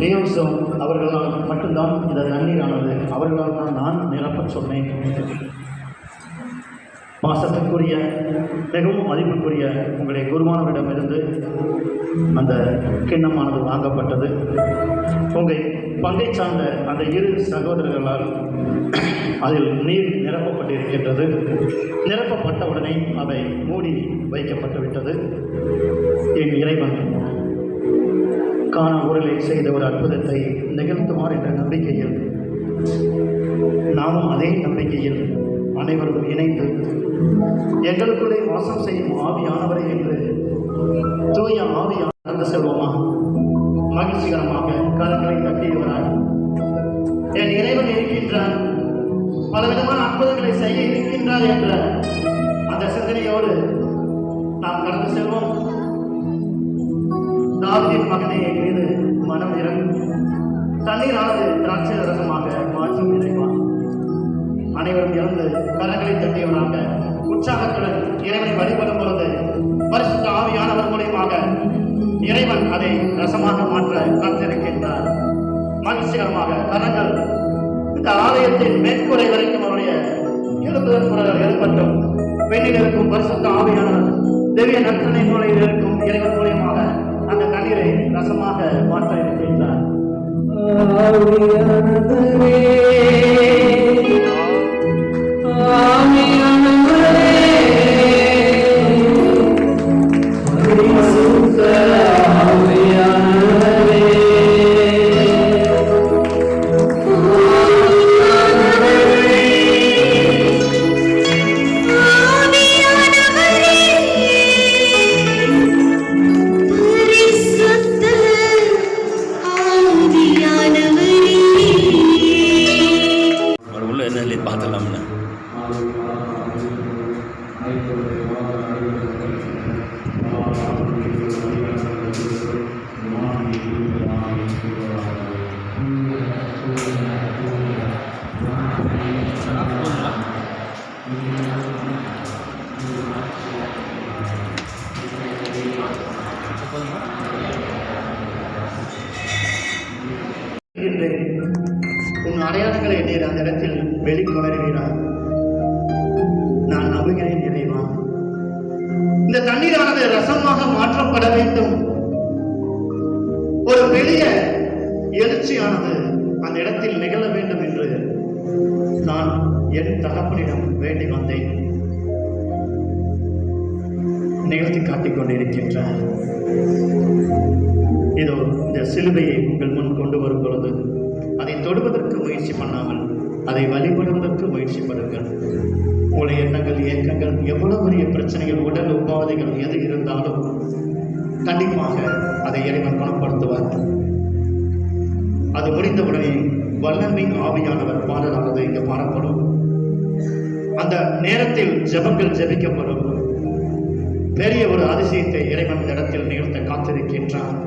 லியோசம் அவர்களால் மட்டும்தான் இந்த தண்ணீரானது அவர்களால் தான் நான் நிரப்பச் சொன்னேன். பாசத்துக்குரிய மிகவும் மதிப்புக்குரிய உங்களுடைய குருமானவரிடமிருந்து அந்த கிண்ணமானது வாங்கப்பட்டது. உங்கள் பங்கை சார்ந்த அந்த இரு சகோதரர்களால் அதில் நீர் நிரப்பப்பட்டிருக்கின்றது. நிரப்பப்பட்டவுடனே அதை அவை மூடி வைக்கப்பட்டு விட்டது என் இறைவன். காணா ஊரிலே செய்த ஒரு அற்புதத்தை நிகழ்த்துவார் என்ற நம்பிக்கையில் நாமும் அதே நம்பிக்கையில் அனைவரும் இணைந்து எங்களுக்குள்ளே வாசம் செய்யும் ஆவியானவரை என்று தூய ஆவியான நடந்து செல்வோமா? மகிழ்ச்சிகரமாக கரங்களை கட்டியவராய் என் இறைவன் இருக்கின்றார். பலவிதமான அற்புதங்களை செய்ய இருக்கின்றார் என்ற அந்த சிந்தனையோடு நாம் கடந்து செல்வோம். தாவிதின் மகனே என் மீது மனம் இறங்கும். தண்ணீரானது திராட்சை ரசமாக மாற்றி இறைவான் அனைவரும் இறந்து கரங்களை தட்டியவராக உற்சாகத்துடன் இறைவனை வழிபடும் பொழுது பரிசுத்த ஆவியானவர் மூலியமாக இறைவன் அதை ரசமாக மாற்ற காத்திருக்கின்றார். மகிழ்ச்சிகரமாக கரங்கள் இந்த ஆலயத்தின் மேற்கூரை வரைக்கும் அவருடைய எழுப்புதல் குரல்கள் எழுப்பட்டும் பெண்ணில் இருக்கும் பரிசுத்த ஆவியானவர் திவ்ய நற்றனை மூலையில் இருக்கும் இறைவன் மூலியமாக ஆவியானவரே, உன் அடையாளங்களை நீர் அந்த இடத்தில் வெளிக்கொணர்கிறார். நான் நம்புகிறேன் இந்த தண்ணீரானது ரசமாக மாற்றப்பட வேண்டும். ஒரு பெரிய எழுச்சியானது அந்த இடத்தில் நிகழ வேண்டும் என்று நான் என் தகப்பனிடம் வேண்டி வந்தேன். நிகழ்த்தி காட்டிக் கொண்டிருக்கின்றார். இதோ இந்த சிலுவையை உங்கள் முன் கொண்டு வரும் பொழுது அதை தொடுவதற்கு முயற்சி பண்ணாமல் அதை வழிபடுவதற்கு முயற்சி பண்ணுங்கள் உங்களுடைய எண்ணங்கள் இயக்கங்கள் எவ்வளவு பெரிய பிரச்சனைகள் உடல் உபாதைகள் எது இருந்தாலும் கண்டிப்பாக அதை இறைவன் குணப்படுத்துவார். அது முடிந்தவுடனே வல்லமை ஆவியானவர் பாடலானது இங்கு பாடப்படும். அந்த நேரத்தில் ஜெபங்கள் ஜபிக்கப்படும். பெரிய ஒரு அதிசயத்தை இறைவன் இடத்தில் நிகழ்த்த காத்திருக்கின்றான்.